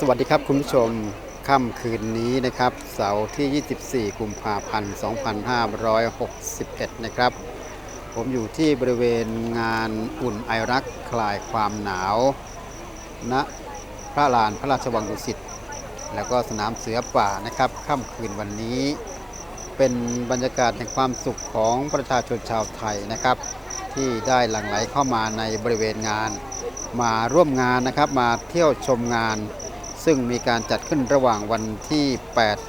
สวัสดีครับคุณผู้ชมค่ำคืนนี้นะครับ เสาร์ที่ 24 กุมภาพันธ์ 2561 นะครับ ผมอยู่ที่บริเวณงานอุ่นไอรักคลายความหนาวณพระลานพระราชวังดุสิตแล้วก็สนามเสือป่านะครับค่ำคืนวันนี้ เป็นบรรยากาศแห่งความสุขของประชาชนชาวไทยนะครับ ที่ได้หลั่งไหลเข้ามาในบริเวณงาน มาร่วมงานนะครับมาเที่ยวชมงาน ซึ่งมีการจัดขึ้นระหว่างวันที่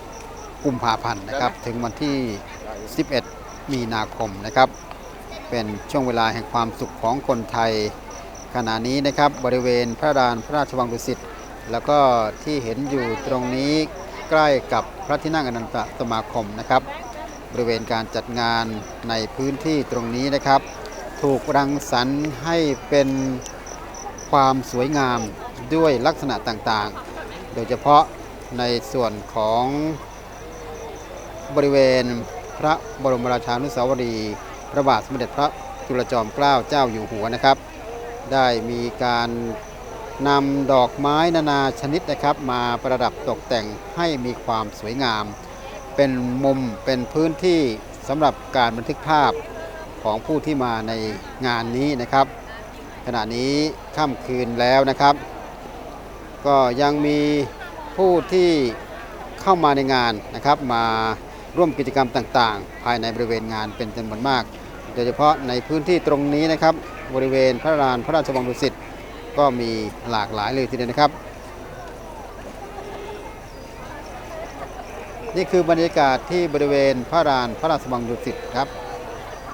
8 กุมภาพันธ์นะครับ ถึงวันที่ 11 มีนาคมนะครับ เป็นช่วงเวลาแห่งความสุขของคนไทย ขณะนี้นะครับบริเวณพระลานพระราชวังดุสิตแล้วก็ที่เห็นอยู่ตรงนี้ใกล้กับพระที่นั่งอนันตสมาคมนะครับ บริเวณการจัดงานในพื้นที่ตรงนี้นะครับ ถูกรังสรรค์ให้เป็นความสวยงามด้วยลักษณะต่างๆ โดยเฉพาะในส่วนของบริเวณพระบรมราชานุสาวรีย์พระบาทสมเด็จพระจุลจอมเกล้าเจ้าอยู่หัวนะครับ ได้มีการนำดอกไม้นานาชนิดนะครับ มาประดับตกแต่งให้มีความสวยงาม เป็นมุมเป็นพื้นที่สำหรับการบันทึกภาพของผู้ที่มาในงานนี้นะครับ ขณะนี้ค่ำคืนแล้วนะครับ ก็ยังมีผู้ที่เข้ามาในงานนะครับมาร่วมกิจกรรมต่างๆ ภายในบริเวณงานเป็นจำนวนมาก โดยเฉพาะในพื้นที่ตรงนี้นะครับบริเวณพระลานพระราชวังดุสิตก็มีหลากหลายเลยทีเดียวนะครับ นี่คือบรรยากาศที่บริเวณพระลานพระราชวังดุสิตครับ